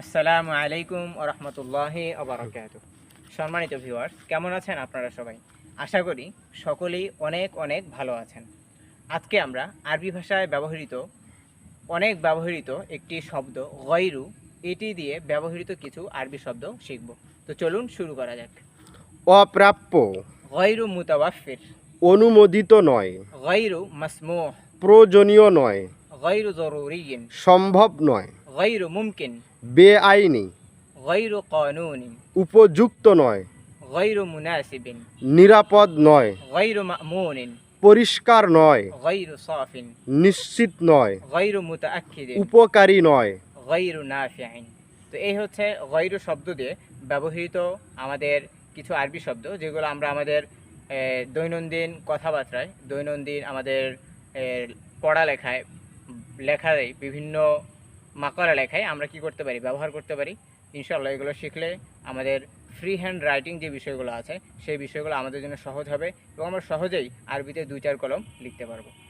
আসসালামু আলাইকুম ও রহমতুল্লাহি আবরকাত সম্মানিত ভিউয়ার্স কেমন আছেন আপনারা সবাই? আশা করি সকলেই অনেক অনেক ভালো আছেন। আজকে আমরা আরবি ভাষায় ব্যবহৃত অনেক ব্যবহৃত একটি শব্দ গয়রু এটি দিয়ে ব্যবহৃত কিছু আরবি শব্দ শিখব। তো চলুন শুরু করা যাক। অপ্রাপ্য। গয়রু মুতাওয়াফির। অনুমোদিত নয়। গয়রু মাসমুহ। প্রয়োজনীয় নয়। গয়রু জরুরি সম্ভব নয়। গৈরু মুমকিন। বেআইনি। গৈরু কানুনি। উপযুক্ত নয়। গৈরু মুনাসিবিন। নিরাপদ নয়। গৈরু মামুনিন। পরিষ্কার নয়। গৈরু সাফিন। নিশ্চিত নয়। গৈরু মুতাআক্কিদিন। উপকারী নয়। গৈরু নাফিআইন তো এই হচ্ছে গৈরু শব্দ দিয়ে ব্যবহৃত আমাদের কিছু আরবি শব্দ যেগুলো আমরা আমাদের দৈনন্দিন কথাবার্তায় দৈনন্দিন আমাদের পড়ালেখায় লেখারই বিভিন্ন মাকড়া লেখায় আমরা কি করতে পারি, ব্যবহার করতে পারি? ইনশাল্লাহ এগুলো শিখলে আমাদের ফ্রি হ্যান্ড রাইটিং যে বিষয়গুলো আছে, সেই বিষয়গুলো আমাদের জন্য সহজ হবে এবং আমরা সহজেই আরবিতে দুই চার কলম লিখতে পারব।